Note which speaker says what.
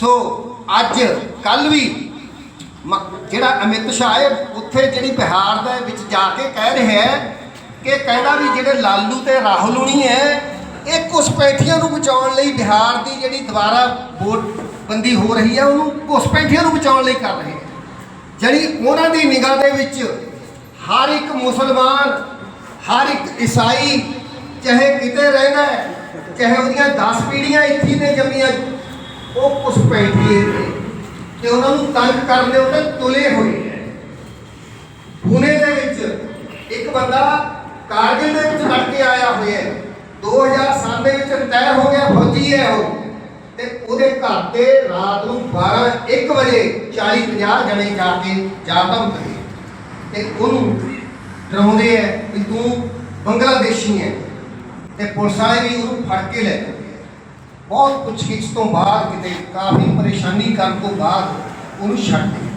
Speaker 1: ਸੋ ਅੱਜ ਕੱਲ ਵੀ ਮ- ਜਿਹੜਾ ਅਮਿਤ ਸ਼ਾਹ ਹੈ, ਉੱਥੇ ਜਿਹੜੀ ਬਿਹਾਰ ਦੇ ਵਿੱਚ ਜਾ ਕੇ ਕਹਿ ਰਿਹਾ ਹੈ ਕਿ ਕਹਿੰਦਾ ਵੀ ਜਿਹੜੇ ਲਾਲੂ ਤੇ ਰਾਹੁਲ ਹੁਣੀ ਹੈ, ਇਹ ਘੁਸਪੈਠੀਆਂ ਨੂੰ ਬਚਾਉਣ ਲਈ ਬਿਹਾਰ ਦੀ ਜਿਹੜੀ ਦੁਬਾਰਾ ਵੋਟ ਬੰਦੀ ਹੋ ਰਹੀ ਹੈ, ਉਹਨੂੰ ਘੁਸਪੈਠੀਆਂ ਨੂੰ ਬਚਾਉਣ ਲਈ ਕਰ ਰਹੇ ਹੈ। ਜਿਹੜੀ ਉਹਨਾਂ ਦੀ ਨਿਗਾਹ ਦੇ ਵਿੱਚ ਹਰ ਇੱਕ ਮੁਸਲਮਾਨ, ਹਰ ਇੱਕ ਈਸਾਈ, ਚਾਹੇ ਕਿਤੇ ਰਹਿੰਦਾ ਚਾਹੇ ਉਹਦੀਆਂ 10 ਪੀੜ੍ਹੀਆਂ ਇੱਥੇ ਨੇ ਜੰਮੀਆਂ ਉਹ ਕੁਛ ਪੈਂਦੀ ਹੈ ਤੇ ਉਹਨਾਂ ਨੂੰ ਤੰਗ ਕਰਨ ਦੇ ਉੱਤੇ ਤੁਲੇ ਹੋਏ ਹੈ। ਪੁਣੇ ਦੇ ਵਿੱਚ ਇੱਕ ਬੰਦਾ ਕਾਰਗਿਲ ਦੇ ਵਿੱਚ ਲੜ ਕੇ ਆਇਆ ਹੋਇਆ ਹੈ। 2007 ਦੇ ਵਿੱਚ ਰਿਟਾਇਰ ਹੋ ਗਿਆ, ਫੌਜੀ ਹੈ ਉਹ। ਤੇ ਉਹਦੇ ਘਰ ਤੇ ਰਾਤ ਨੂੰ 12 1 ਵਜੇ 40 50 ਜਣੇ ਜਾ ਕੇ ਜਾ ਧਮਕਦੇ ਤੇ ਉਹਨੂੰ ਡਰਾਉਂਦੇ ਐ ਵੀ ਤੂੰ ਬੰਗਲਾਦੇਸ਼ੀ ਹੈ। ਤੇ ਪੁਲਿਸ ਵਾਲੇ ਵੀ ਉਹਨੂੰ ਫੜ ਕੇ ਲੈ ਗਏ। ਬਹੁਤ ਪੁੱਛਗਿੱਛ ਤੋਂ ਬਾਅਦ ਕਿਤੇ ਕਾਫੀ ਪਰੇਸ਼ਾਨੀ ਕਰਨ ਤੋਂ ਬਾਅਦ ਉਹਨੂੰ ਛੱਡ ਦਿੱਤਾ।